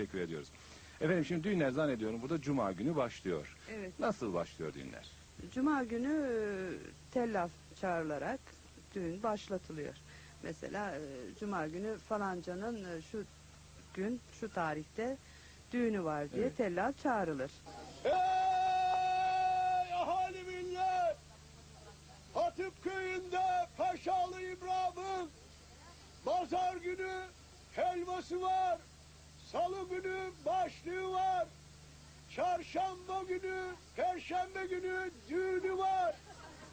teşekkür ediyoruz. Efendim şimdi düğünler zannediyorum burada cuma günü başlıyor. Evet. Nasıl başlıyor düğünler? Cuma günü e, tellaf çağrılarak düğün başlatılıyor. Mesela e, Cuma günü falancanın e, şu gün, şu tarihte düğünü var diye Evet. tellaf çağrılır. Ey ahali millet! Hatip köyünde Paşalı İbrahim'in pazar günü helvası var. Salı günü başlığı var. Çarşamba günü, perşembe günü düğünü var.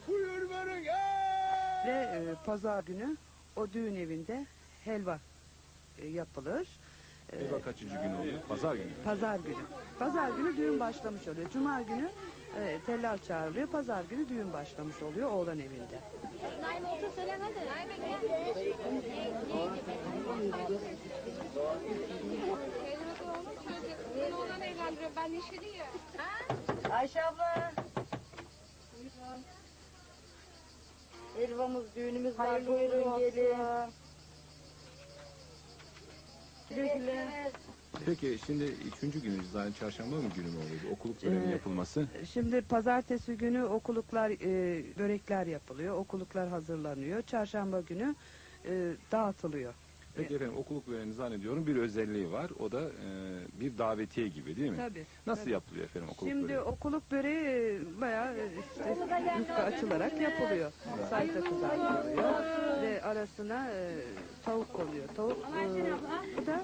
Buyur verin ey! Ve e, pazar günü o düğün evinde helva e, yapılır. E, Eyvah kaçıncı gün oluyor? Pazar günü. Pazar günü. Pazar günü düğün başlamış oluyor. Cuma günü e, tellal çağrılıyor. Pazar günü düğün başlamış oluyor oğlan evinde. Naime otur söyle hadi. Naime gel. Evlendiriyor. Ben neşeli ya. Ha? Ayşe abla. Helvamız, düğünümüz var. Buyurun gelin. Güle güle. Peki şimdi üçüncü günü zaten çarşamba mı günü mü oluyor? bu Okuluk töreninin Ee, yapılması. Şimdi pazartesi günü okuluklar, e, börekler yapılıyor. Okuluklar hazırlanıyor. Çarşamba günü e, dağıtılıyor. Peki efendim okuluk töreninin zannediyorum bir özelliği var. O da e, bir davetiye gibi değil mi? Tabii. Nasıl tabii. yapılıyor efendim okuluk Şimdi böreği? okuluk böreği bayağı e, işte yufka açılarak yapılıyor. Salça kızartılıyor ve arasına e, tavuk konuyor. Tavuk e, bu da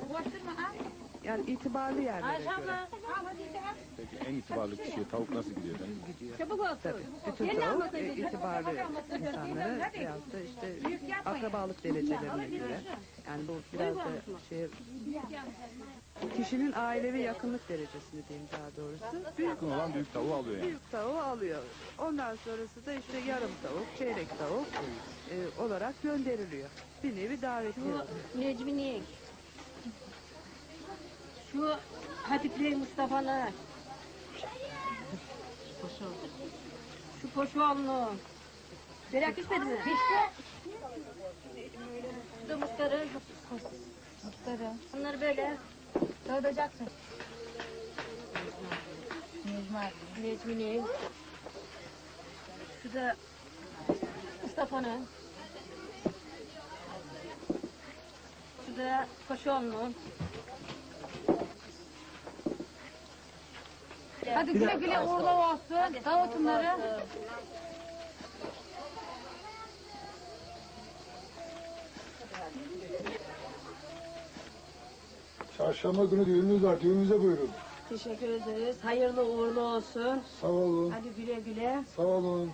yani itibarlı yerlere göre Peki en itibarlı kişiye tavuk nasıl gidiyor efendim? Çabuk olsun. Tabii. Bütün tavuk e, itibarlı insanlara veyahut da işte akrabalık derecelerine göre. Yani bu biraz da şey kişinin ailevi yakınlık derecesini diyeyim daha doğrusu. Büyük Yakın olan büyük tavuğu alıyor yani. büyük tavuğu alıyor. Ondan sonrası da işte yarım tavuk, çeyrek tavuk e, olarak gönderiliyor. Bir nevi davetiye. Şu Necmi Niyek. Şu Hatipli Mustafa'nın. Şu Poşoğlu'nun. Börek istedin mi? Şu da muhtarı. Muhtarı. Bunları böyle dağıtacaksın. Necmi. Necmi'nin. Şu da Mustafa'nın. Şu da Poşoğlu'nun. Hadi güle güle uğurlu olsun. Dağıt bunları. Çarşamba günü düğünümüz var. Düğünümüze buyurun. Teşekkür ederiz. Hayırlı uğurlu olsun. Sağ olun. Hadi güle güle. Sağ olun.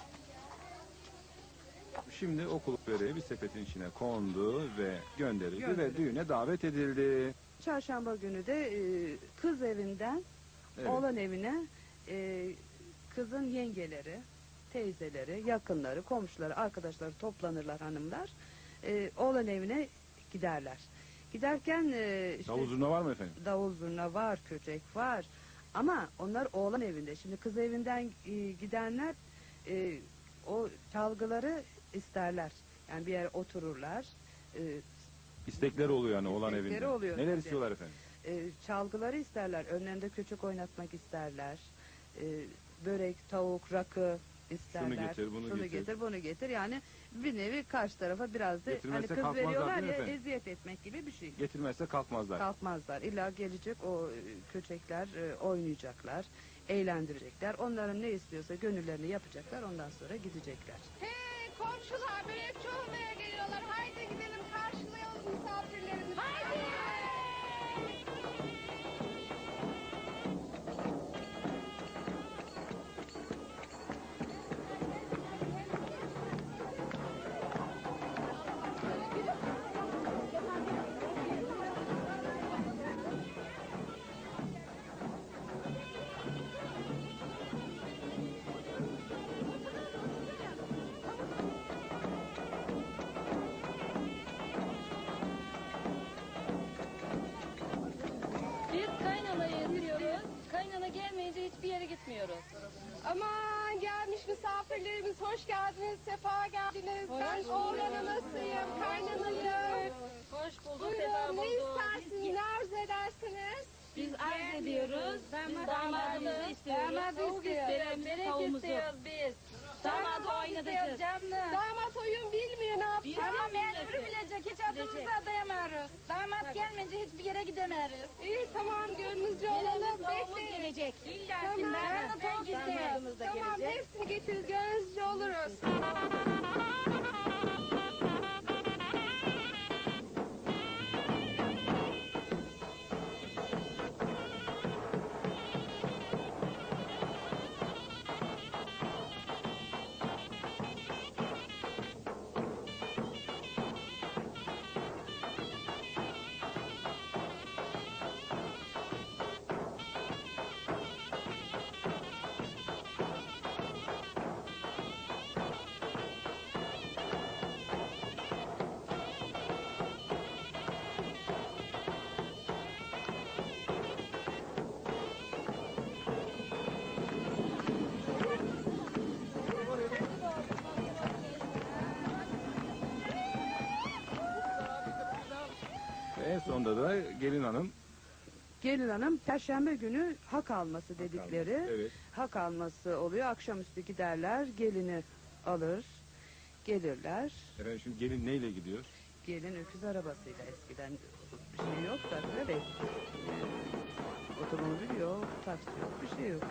Şimdi okuluk böreği bir sepetin içine kondu ve gönderildi ve düğüne davet edildi. Çarşamba günü de e, kız evinden Evet. oğlan evine e, kızın yengeleri, teyzeleri, yakınları, komşuları, arkadaşları toplanırlar hanımlar. E, oğlan evine giderler. Giderken e, işte Davul zurna var mı efendim? davul zurna var, köçek var. Ama onlar oğlan evinde. Şimdi kız evinden e, gidenler e, o çalgıları isterler. Yani bir yere otururlar. E, İstekleri oluyor yani olan İstekleri evinde. oluyor Neler tabii. istiyorlar efendim? E, çalgıları isterler. Önlerinde köçek oynatmak isterler. E, börek, tavuk, rakı isterler. getir, bunu Şunu getir. bunu getir. Yani bir nevi karşı tarafa biraz da hani Getirmezse kız kalkmazlar veriyorlar değil mi ya efendim? eziyet etmek gibi bir şey. Getirmezse kalkmazlar. Kalkmazlar. İlla gelecek o e, köçekler e, oynayacaklar, eğlendirecekler. Onların ne istiyorsa gönüllerini yapacaklar. Ondan sonra gidecekler. Hey komşular börekçi olmaya geliyorlar. Haydi gidelim yere gitmiyoruz. Aman gelmiş misafirlerimiz hoş geldiniz, sefa geldiniz. Hoş ben bulduk. oğlanınızıyım, kaynanayım. Hoş bulduk, sefa Buyurun ne bulduk. istersiniz, ne arzu edersiniz? Biz ediyoruz. Damadımızı istiyoruz. Damadı istiyoruz. Beremizi, tavuğumuzu. biz. Damadı oynatacağız. Damat oyun bilmiyor ne yapacak. Ama mecbur bilecek. Hiç adımızı adayamıyoruz. Gelmeyince hiçbir yere gidemiyoruz. İyi tamam gönlünüzce olalım. Bekleyin. gelecek. Tamam, tavuk tamam, da tamam gelecek. hepsini getiririz gönlünüzce oluruz. Sonunda da gelin hanım Gelin hanım perşembe günü hak alması dedikleri Evet. hak alması oluyor. Akşamüstü giderler gelini alır gelirler. Efendim şimdi gelin neyle gidiyor? Gelin öküz arabasıyla eskiden bir şey yok da evet. Otomobil yok, taksi yok, bir şey yok.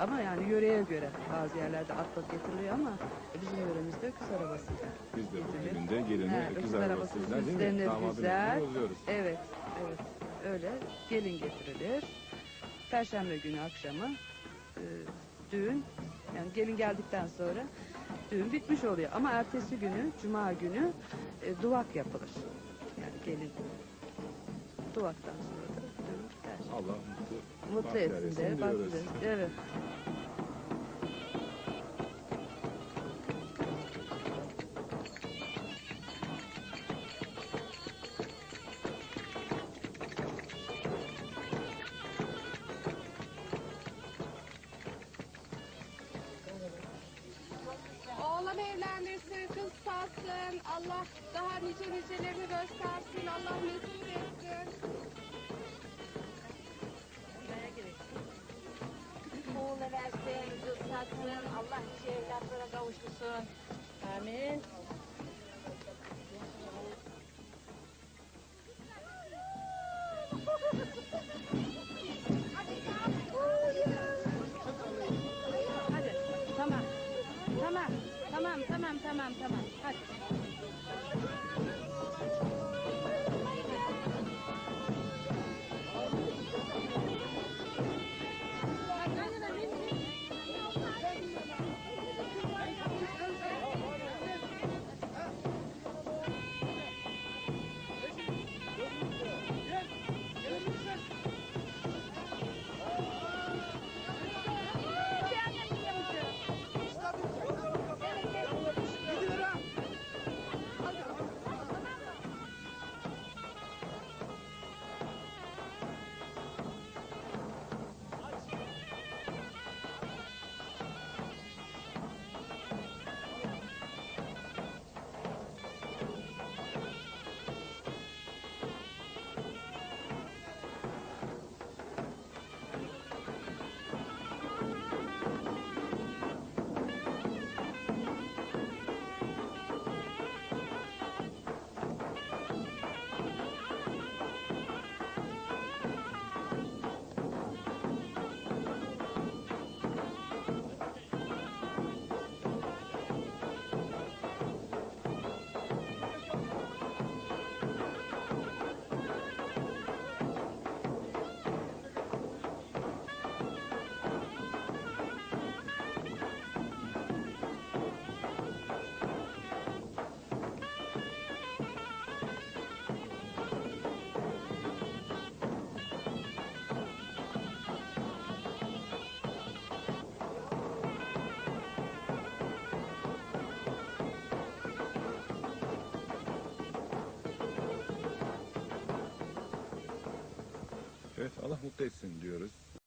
Ama yani yöreye göre bazı yerlerde atla getiriliyor ama bizim yöremizde öküz arabasıyla. Biz de bu Getirilir. gelini He, öküz arabasıyla arabası değil mi? süslenir Damadın güzel. Evet, evet. Öyle gelin getirilir. Perşembe günü akşamı e, düğün yani gelin geldikten sonra düğün bitmiş oluyor. Ama ertesi günü cuma günü e, duvak yapılır. Yani gelin duvaktan sonra da biter. Allah mutlu, Mutlu etsin de, etsin. Evet. Evlendirsin, kız satsın. Allah daha nice nicelerini göstersin. Allah mesut etsin. Oğlu versin, kız satsın. Allah nice evlatlara kavuştursun. Amin. Evet Allah mutlu etsin diyoruz.